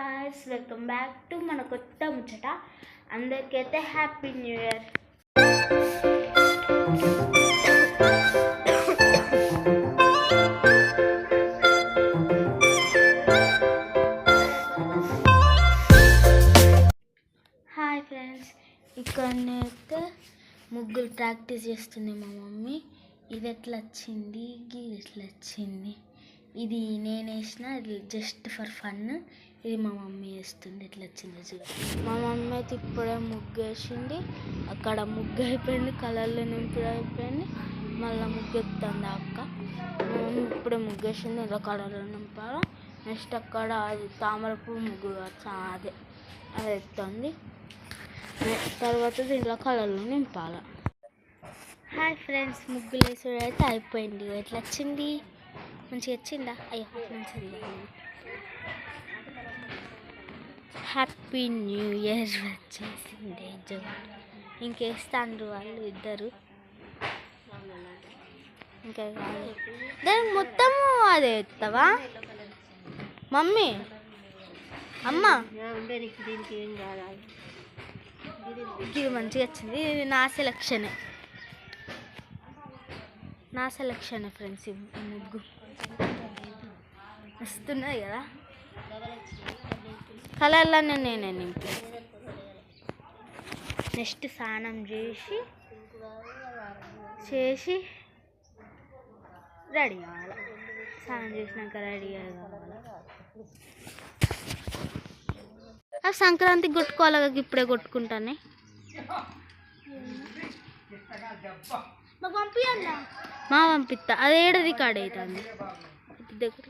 Guys welcome back to మన కొత్త ముచ్చట. అందరికైతే happy new year hi friends ఇక్కడనైతే ముగ్గురు ప్రాక్టీస్ చేస్తుంది మా మమ్మీ. ఇది ఎట్లా వచ్చింది? ఇది ఎట్లా వచ్చింది? ఇది నేను వేసిన జస్ట్ ఫర్ ఫన్ ఇది మా మమ్మీ వేస్తుంది ఇట్లా చిన్న చిన్న మా మమ్మీ అయితే ఇప్పుడే ముగ్గు వేసింది. అక్కడ ముగ్గు అయిపోయింది కలర్లు నింపుడు అయిపోయింది. మళ్ళీ ముగ్గు ఎత్తుంది అక్క. మమ్మీ ఇప్పుడే ముగ్గు వేసింది ఇలా కలర్లు నింపాలి. నెక్స్ట్ అక్కడ అది తామర పువ్వు ముగ్గు అదే. అది ఎత్తుంది. తర్వాత దీంట్లో కలర్లు నింపాలి. హాయ్ ఫ్రెండ్స్ ముగ్గులు వేసుడు అయితే అయిపోయింది. ఎట్లా వచ్చింది? మంచిగా వచ్చిందా? అయ్యో మంచిగా హ్యాపీ న్యూ ఇయర్ వచ్చేసింది జగన్ ఇంకేస్తాండ్రు వాళ్ళు ఇద్దరు. ఇంకా దానికి మొత్తము అదే ఎత్తావా? మమ్మీ అమ్మ. ఇది మంచిగా వచ్చింది. ఇది నా సెలక్షనే నా సెలక్షన్ ఫ్రెండ్స్ ముగ్గు. వస్తున్నాయి కదా? కలర్లన్నీ నేనే నింపి. నెక్స్ట్ స్నానం చేసి చేసి రెడీ కావాలి స్నానం చేసినాక రెడీ కావాలి ఆ సంక్రాంతికి కొట్టుకోవాలి కదా, ఇప్పుడే కొట్టుకుంటానే. మా పంపిస్తా అది ఏడ రికార్డ్ అవుతుంది దగ్గర.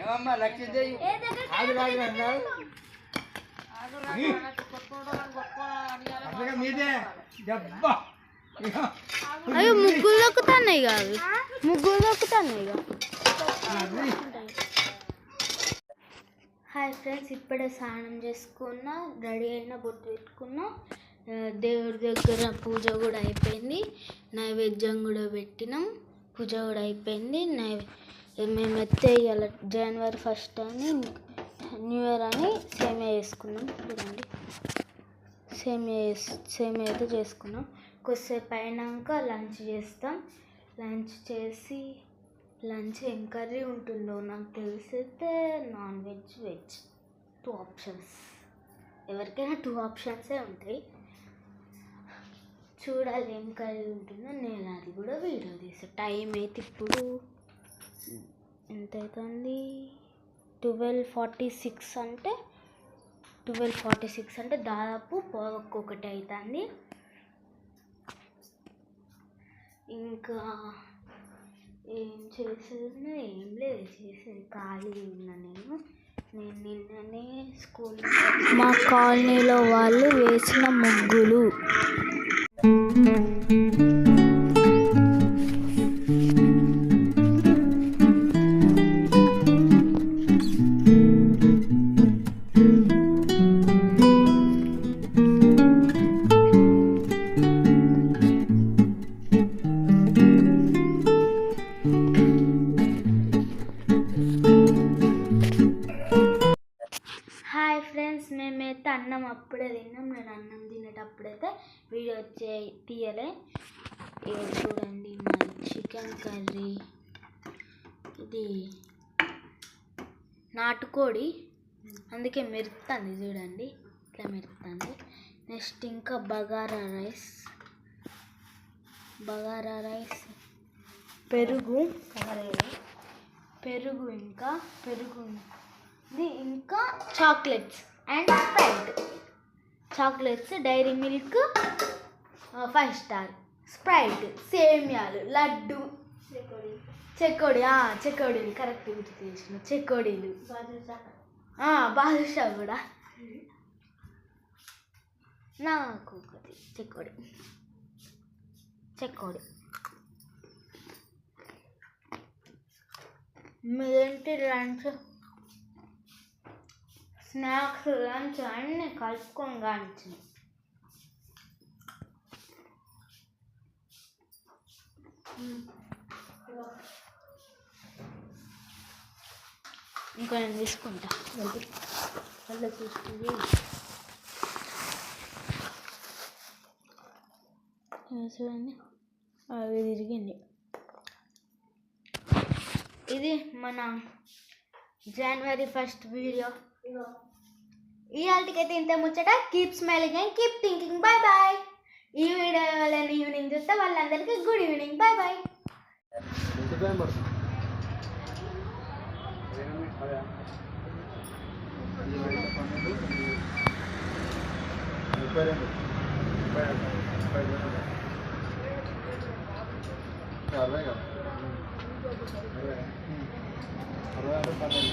ఏమమ్మా లక్ష్మీదేవి ఆగు అసలు మీదే. దెబ్బ. అయ్యో ముగ్గులు దొక్కుతున్నాయి కాదు. ముగ్గులు దొక్కుతున్నాయి హాయ్ ఫ్రెండ్స్ ఇప్పుడే స్నానం చేసుకున్నా రెడీ అయిన బొట్టు పెట్టుకున్నా. దేవుడి దగ్గర పూజ కూడా అయిపోయింది. నైవేద్యం కూడా పెట్టినాం. పూజ కూడా అయిపోయింది మేము ఎత్తే ఇవాళ జనవరి ఫస్ట్ అని న్యూ ఇయర్ అని సేమియా చేసుకున్నాం చూడండి సేమియా చేస్- సేమియా అయితే చేసుకున్నాం. కొద్దిసేపు అయినాక లంచ్ చేస్తాం. లంచ్ చేసి లంచ్ ఏం కర్రీ ఉంటుందో నాకు తెలిసితే non veg veg. Two options ఎవరికైనా టూ ఆప్షన్సే ఉంటాయి. చూడాలి ఏం కర్రీ ఉంటుందో నేను అది టైం అయితే ఇప్పుడు ఎంత అవుతుంది ట్వెల్వ్ ఫార్టీ సిక్స్ అంటే ట్వెల్వ్ ఫార్టీ సిక్స్ అంటే దాదాపు ఒక్కొక్కటి అవుతుంది ఇంకా ఏం చేసేది ఏం లేదు చేసేది ఖాళీ ఉన్నా నేను. నేను నిన్ననే స్కూల్ మా కాలనీలో వాళ్ళు వేసిన ముగ్గులు. అన్నం అప్పుడే తిన్నాం నేను అన్నం తినేటప్పుడైతే వీడియో వచ్చే తీయలే. చూడండి మరి చికెన్ కర్రీ. ఇది నాటుకోడి. అందుకే మెరుస్తుంది చూడండి ఇట్లా మెరుస్తుంది నెక్స్ట్ ఇంకా బగారా రైస్. బగారా రైస్. పెరుగు. పెరుగు ఇంకా పెరుగు ఇది ఇంకా chocolates. And Sprite chocolates Dairy Milk Five Star. Sprite సేమియాలు లడ్డు. చెకోడి ఆ, చెకోడీలు. కరెక్ట్ గుర్తు చేసిన. చెకోడీలు. ఆ, బాదుషా కూడా. నాకు ఒకటి చెకోడి. చెకోడి. మీదేంటి లంచ్ స్నాక్స్ లంచ్ అన్నీ కలుపుకొని కానిచ్చింది ఇంకా నేను తీసుకుంటా. మళ్ళీ తీసుకుని చూడండి అవి తిరిగింది. ఇది మన జనవరి ఫస్ట్ వీడియో ఇవాళకైతే ఇంత ముచ్చట keep smiling and keep thinking bye bye ఈ వీడియో వాళ్ళని ఈవినింగ్ చూస్తే వాళ్ళందరికీ గుడ్ ఈవినింగ్ బాయ్ బాయ్ ముప్పై రెండు ముప్పై రెండు ముప్పై రెండు అరవై కదా అరవై అరవై అంటే పన్నెండు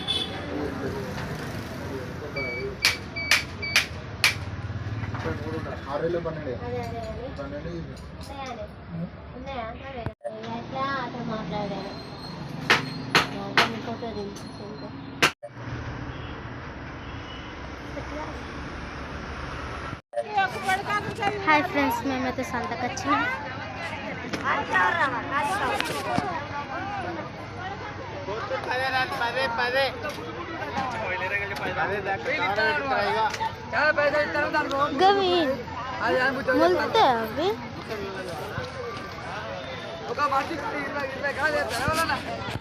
ముప్పై మూడు ఉన్నాయి. ఆరు వేలు పన్నెండు అదే అదే అదే పన్నెండు ఉన్నాయా? ఉన్నాయా ఎట్లా అట్లా మాట్లాడారు ఇంకోటి హాయ్ ఫ్రెండ్స్ మేమైతే సంతకు వచ్చినాం గవి ముల్తే అవి ఒక మనిషికి ఇట్లా ఇట్లా కాదు